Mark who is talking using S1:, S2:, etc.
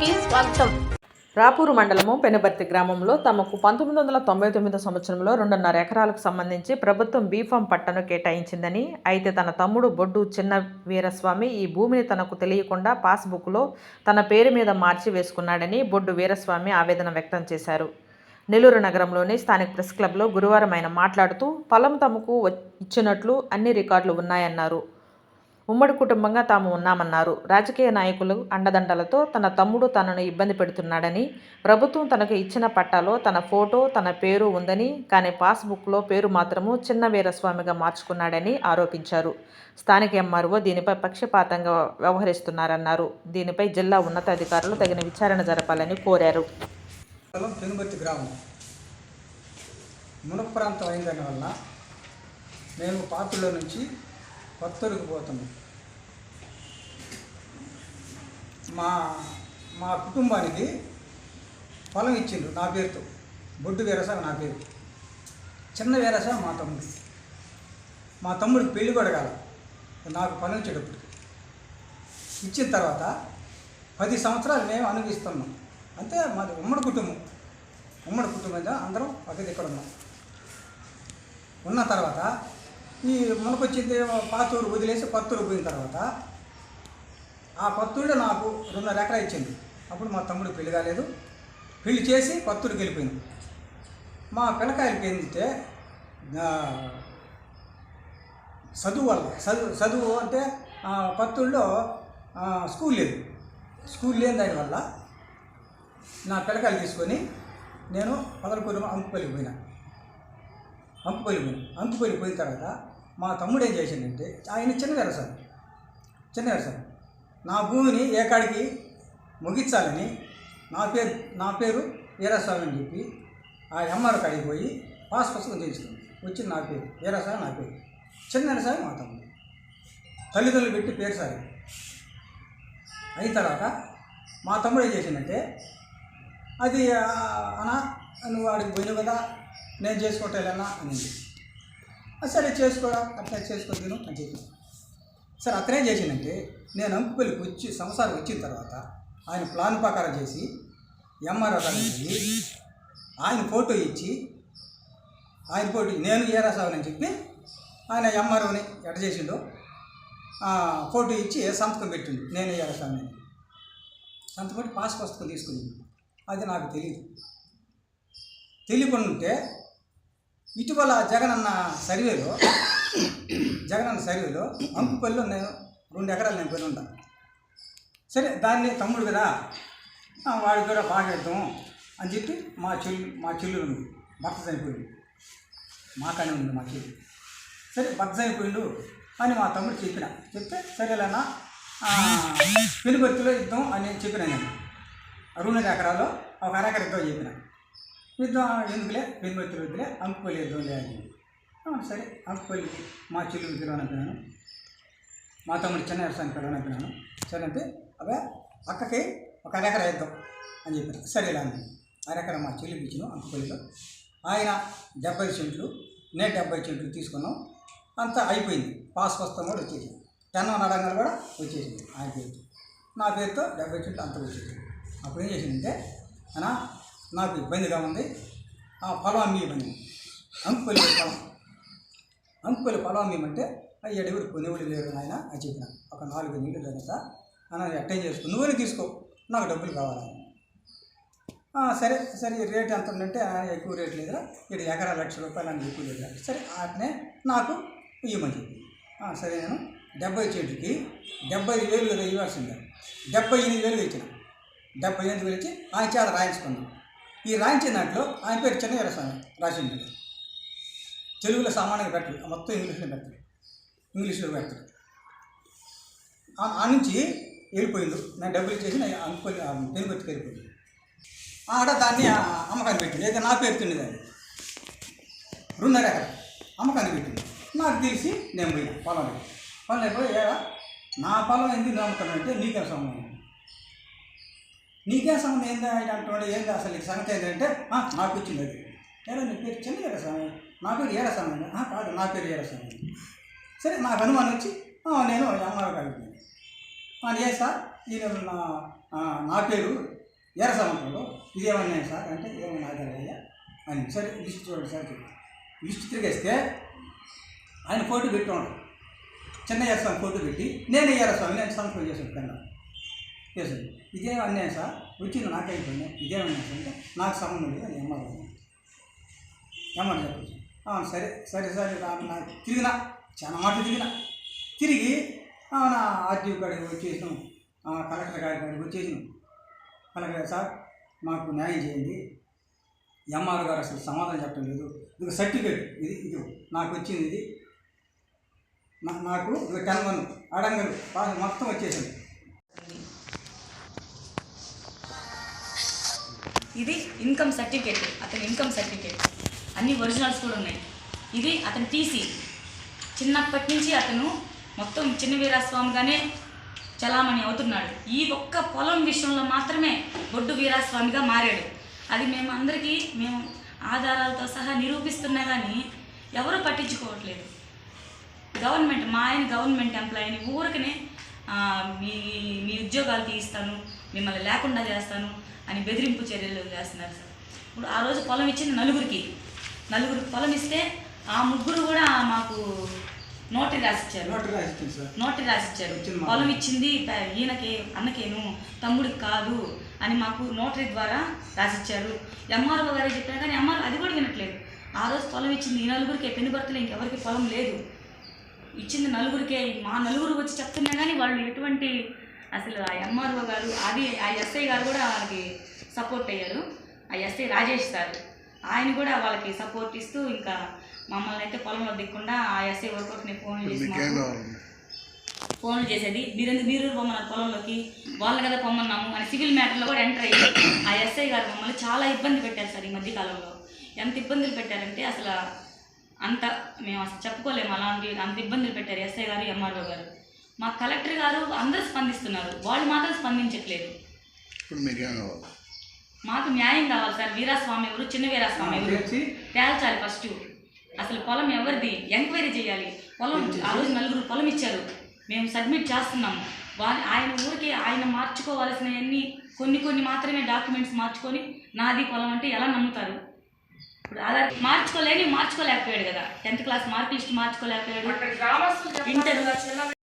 S1: న్యూస్కి స్వాగతం.
S2: రాపూరు మండలము పెనుబర్తి గ్రామంలో తమకు పంతొమ్మిది వందల తొంభై తొమ్మిది సంవత్సరంలో రెండున్నర ఎకరాలకు సంబంధించి ప్రభుత్వం బీఫామ్ పట్టను కేటాయించిందని అయితే తన తమ్ముడు బొడ్డు చిన్న వీరస్వామి ఈ భూమిని తనకు తెలియకుండా పాస్బుక్లో తన పేరు మీద మార్చి వేసుకున్నాడని బొడ్డు వీరస్వామి ఆవేదన వ్యక్తం చేశారు. నెల్లూరు నగరంలోని స్థానిక ప్రెస్ క్లబ్లో గురువారం ఆయన మాట్లాడుతూ పొలం తమకు ఇచ్చినట్లు అన్ని రికార్డులు ఉన్నాయన్నారు. ఉమ్మడి కుటుంబంగా తాము ఉన్నామన్నారు. రాజకీయ నాయకులు అండదండలతో తన తమ్ముడు తనను ఇబ్బంది పెడుతున్నాడని ప్రభుత్వం తనకు ఇచ్చిన పట్టాలో తన ఫోటో తన పేరు ఉందని కానీ పాస్బుక్లో పేరు మాత్రము చిన్న వీరస్వామిగా మార్చుకున్నాడని ఆరోపించారు. స్థానిక ఎంఆర్ఓ దీనిపై పక్షపాతంగా వ్యవహరిస్తున్నారన్నారు. దీనిపై జిల్లా ఉన్నతాధికారులు తగిన విచారణ జరపాలని కోరారు.
S3: గ్రామం. ప్రాంతం అయిందని వల్ల మేము పాత్రలో నుంచి కొత్తూరుకు పోతున్నాం మా మా కుటుంబానికి పొలం ఇచ్చిండ్రు నా పేరుతో. బొడ్డు వీరసామి నా పేరు. చిన్న వీరసామి మా తమ్ముడు. మా తమ్ముడికి పెళ్ళి కూడా నాకు పని వచ్చేటప్పుడు ఇచ్చిన తర్వాత పది సంవత్సరాలు మేము అనుభవిస్తున్నాం అంతే మాది ఉమ్మడి కుటుంబం. ఉమ్మడి కుటుంబం అందరం ఒకే దగ్గర ఉన్నాం ఉన్న తర్వాత ఈ మునకొచ్చింది పాతూరు వదిలేసి కొత్తూరు పోయిన తర్వాత ఆ కొత్తూరులో నాకు రెండున్నర ఎకరా ఇచ్చింది. అప్పుడు మా తమ్ముడు పెళ్ళి కాలేదు. పెళ్ళి చేసి కొత్తూరుకి వెళ్ళిపోయింది. మా పిల్లకాయలకి ఏంటంటే చదువు వల్ల చదువు చదువు అంటే పత్తుల్లో స్కూల్ లేదు. స్కూల్ లేని దానివల్ల నా పిల్లకాయలు తీసుకొని నేను పదలకూరు అంకుపల్లికి పోయినా అంకుపల్లి పోయి అంకుపల్లి పోయిన తర్వాత మా తమ్ముడు ఏం చేసిందంటే ఆయన చిన్న సార్. చిన్న సార్. నా భూమిని ఏకాడికి ముగించాలని నా పేరు నా పేరు వీరాస్వామి అని చెప్పి ఆ ఎంఆర్ కాడికి పోయి పాస్ పుస్తకం చేయించుకుంది వచ్చింది నా పేరు. వీరాస్వామి నా పేరు. చిన్న సార్ మా తమ్ముడు. తల్లిదండ్రులు పెట్టి పేరు సార్ అయిన తర్వాత మా తమ్ముడు ఏం చేసిందంటే అది అనా నువ్వు వాడికి పోయినావు కదా నేను చేసుకోవట్లేనా అనింది. "ఆ, సరే చేసుకోరా అట్లా చేసుకొని తిను అని చెప్పి సరే అతనేం చేసిందంటే నేను అంకుపల్లికి వచ్చి సంసారం వచ్చిన తర్వాత ఆయన ప్లాన్ ప్రకారం చేసి ఎంఆర్ఓ గారికి ఆయన ఫోటో ఇచ్చి ఆయన ఫోటో నేను ఏరాసావని చెప్పి ఆయన ఎంఆర్ఓని ఎట చేసిండో ఫోటో ఇచ్చి సంతకం పెట్టిండు నేను ఏరాసావని సంతకం పెట్టి పాస్ పుస్తకం తీసుకుంది అది నాకు తెలియదు తెలియకుండా ఉంటే ఇటీవల జగనన్న సర్వేలో జగనన్న సర్వేలో అంకుపల్లిలో నేను రెండు ఎకరాలు నేను పోయిన ఉంటాను సరే దాన్ని తమ్ముడు కదా వాడి కూడా బాగా పెడతాము అని చెప్పి మా చెల్లు మా చెల్లు ఉంది భర్త చనిపోయింది. మాకనే ఉంది మా చెల్లి. సరే భర్త చనిపోయిండు అని మా తమ్ముడు చెప్పిన. చెప్తే సరేలేనా పెనుబర్తిలో ఇద్దాం అని చెప్పిన నేను. రెండు ఎకరాలు ఒక అరెకర ఇద్దాం చెప్పిన. ఇద్దాం ఎందుకులే పెనుబర్తిలో వద్దులే అంకుపల్లి ఇద్దాంలే అని. "ఆ, సరే అంకుపల్లికి మా చెల్లి పిలవనంపినాను మా తమ్ముడు చిన్న వ్యవసాయం పిలవనంపినాను సరే అంటే అవే అక్కకి ఒక అరెకర వేద్దాం అని చెప్పిన సరేలే అని అరెకర మా చెల్లికి ఇచ్చిన అంకుపల్లిలో ఆయన డెబ్బై సెంట్లు నేను డెబ్బై సెంట్లు తీసుకున్నాం. అంతా అయిపోయింది. పాస్ పుస్తకం కూడా వచ్చేసింది. టెన్ నడంగా కూడా వచ్చేసింది. ఆయన పేరుతో. నా పేరుతో డెబ్బై సెంట్లు అంత వచ్చేసింది. అప్పుడు ఏం చేసిందంటే అన్నా నాకు ఇబ్బందిగా ఉంది? ఆ పొలం ఇవ్వండి అంకుపల్లి పొలం అంకుపల్లి పొలం అమ్మిమంటే అయ్యి ఎడవురు లేరు నాయన అని చెప్పిన. ఒక నాలుగు నీళ్ళు లేదా అని అటెండ్ చేసుకో నువ్వే తీసుకో. నాకు డబ్బులు కావాలని సరే సరే రేట్ ఎంత ఉందంటే ఎక్కువ రేట్ లేదురా. ఇక్కడ ఎకరా లక్ష రూపాయలు అని ఎక్కువ లేదురా సరే అట్నే నాకు ఇవ్వమని చెప్పి. సరే నేను డెబ్బై చెట్టుకి డెబ్బై వేలు కదా ఇవ్వాల్సిందే. డెబ్బై ఎనిమిది వేలు ఇచ్చిన డెబ్బై ఎనిమిది వేలు ఇచ్చి ఆయన చేత రాయించుకున్నాను ఈ రాయించిన దాంట్లో ఆయన పేరు చిన్న స్వామి రాసింది తెలుగులో సామాన్యంగా పెట్టరు. మొత్తం ఇంగ్లీష్లో పెడతారు ఇంగ్లీష్లో పెడతారు. ఆ- నుంచి వెళ్ళిపోయిండు. నేను డబ్బులు ఇచ్చేసి నేను అనుకోని పెనుగొట్టుకు వెళ్ళిపోయింది ఆడ దాన్ని అమ్మకాన్ని పెట్టింది అయితే నా పేరు తిండి దాన్ని రెండున్నర ఎకర అమ్మకాన్ని పెట్టింది నాకు తెలిసి నేను పోయినా. పొలం పొలం పోయి నా పొలం ఎందుకు నమ్ముతానంటే నీకే సంబంధం? నీకే సంబంధం ఏందా ఆయన అంటున్నాడు ఏంది అసలు ఈ సంగతి ఏంటంటే నాకు ఇచ్చింది అది. నీ పేరు చెంది ఏరా స్వామి. నా పేరు ఏరా స్వామి. "ఆ, కాదు నా పేరు ఏరా స్వామి. సరే నాకు అనుమానం వచ్చి నేను ఎంఆర్ గారికి అని ఏ సార్? ఈ నా నా పేరు ఎర్రసమంతంలో ఇదేమన్నాయి సార్? అంటే ఏమన్నా అయ్యా అని. సరే లిస్ట్ చూడండి సార్ చెప్పి లిస్ట్ తిరిగేస్తే ఆయన ఫోటో పెట్టి ఉన్నాడు చిన్న స్వామి ఫోటో పెట్టి నేను స్వామి నేను సంతకం చేసి పెట్టాను చేసింది ఇదే అన్యాయం సార్ వచ్చింది నాకైపోయింది ఇదే అన్యాయం అంటే నాకు సంబంధం లేదు అని ఎమ్మాలి ఏమని చెప్పచ్చు సరే సరే సరే నా తిరిగిన. చాలా మాట తిరిగిన. తిరిగి నా ఆర్టీఓ కాడికి వచ్చేసినాం. కలెక్టర్ గారి కాడికి వచ్చేసినాం. కలెక్టర్ సార్ మాకు న్యాయం చేయండి. ఎంఆర్ గారు అసలు సమాధానం చెప్పడం లేదు. ఇది సర్టిఫికేట్ ఇది ఇది నాకు వచ్చింది ఇది. నా- నాకు ఇది టెన్ వన్ అడంగలు మొత్తం వచ్చేసింది.
S1: ఇది ఇన్కమ్ సర్టిఫికేట్ అతని ఇన్కమ్ సర్టిఫికేట్. అన్ని ఒరిజినల్స్ కూడా ఉన్నాయి. ఇది అతని టీసీ. చిన్నప్పటి నుంచి అతను మొత్తం చిన్న వీరాస్వామిగానే చలామణి అవుతున్నాడు. ఈ ఒక్క పొలం విషయంలో మాత్రమే బొడ్డు వీరాస్వామిగా మారాడు. అది మేము అందరికీ మేము ఆధారాలతో సహా నిరూపిస్తున్నా కానీ ఎవరు పట్టించుకోవట్లేదు. గవర్నమెంట్ మా ఆయన గవర్నమెంట్ ఎంప్లాయీని ఊరికనే మీ మీ ఉద్యోగాలు తీస్తాను మిమ్మల్ని లేకుండా చేస్తాను అని బెదిరింపు చర్యలు చేస్తున్నారు సార్. ఇప్పుడు ఆ రోజు పొలం ఇచ్చింది నలుగురికి. నలుగురికి పొలం ఇస్తే ఆ ముగ్గురు కూడా మాకు నోటరీ రాసిచ్చారు.
S3: నోట్
S1: నోటరీ రాసిచ్చారు. పొలం ఇచ్చింది ఈయనకే అన్నకేను తమ్ముడికి కాదు అని మాకు నోటరీ ద్వారా రాసిచ్చారు. ఎంఆర్ఓ గారు చెప్పినా కానీ ఎంఆర్ఓ అది కూడా వినట్లేదు. ఆ రోజు పొలం ఇచ్చింది ఈ నలుగురికి పెళ్ళి భర్తలు ఇంకెవరికి పొలం లేదు. ఇచ్చింది నలుగురికే మా నలుగురు వచ్చి చెప్తున్నా కానీ వాళ్ళు ఎటువంటి అసలు ఆ ఎంఆర్ఓ గారు అది ఆ ఎస్ఐ గారు కూడా వాళ్ళకి సపోర్ట్ అయ్యారు. ఆ ఎస్ఐ రాజేష్ సార్ ఆయన కూడా వాళ్ళకి సపోర్ట్ ఇస్తూ ఇంకా మమ్మల్ని అయితే పొలంలో దిక్కుండా ఆ ఎస్ఐ వర్కౌట్ని ఫోన్ చేసి ఫోన్లు చేసేది మీరెందుకు మీరు పొమ్మన్నారు పొలంలోకి వాళ్ళు కదా పొమ్మన్నాము అని సివిల్ మ్యాటర్లో కూడా ఎంటర్ అయ్యి ఆ ఎస్ఐ గారు మమ్మల్ని చాలా ఇబ్బంది పెట్టారు సార్ ఈ మధ్య కాలంలో. ఎంత ఇబ్బందులు పెట్టారంటే అసలు అంత మేము అసలు చెప్పుకోలేము అలాంటి అంత ఇబ్బందులు పెట్టారు ఎస్ఐ గారు ఎంఆర్ఓ గారు. మా కలెక్టర్ గారు అందరూ స్పందిస్తున్నారు. వాళ్ళు మాత్రం స్పందించట్లేదు.
S4: ఇప్పుడు మీకేం కావాలి?
S1: మాకు న్యాయం కావాలి సార్. వీరాస్వామి ఎవరు? చిన్న వీరాస్వామి ఎవరు? తేల్చాలి ఫస్ట్. అసలు పొలం ఎవరిది? ఎంక్వైరీ చేయాలి. పొలం ఆ రోజు నలుగురు పొలం ఇచ్చారు. మేము సబ్మిట్ చేస్తున్నాము వా- ఆయన ఊరికి ఆయన మార్చుకోవాల్సినవన్నీ కొన్ని కొన్ని మాత్రమే డాక్యుమెంట్స్ మార్చుకొని నాది పొలం అంటే ఎలా నమ్ముతారు? ఇప్పుడు ఆధార్ మార్చుకోలేని మార్చుకోలేకపోయాడు కదా. టెన్త్ క్లాస్ మార్క్ లిస్ట్ మార్చుకోలేకపోయాడు. ఇంటర్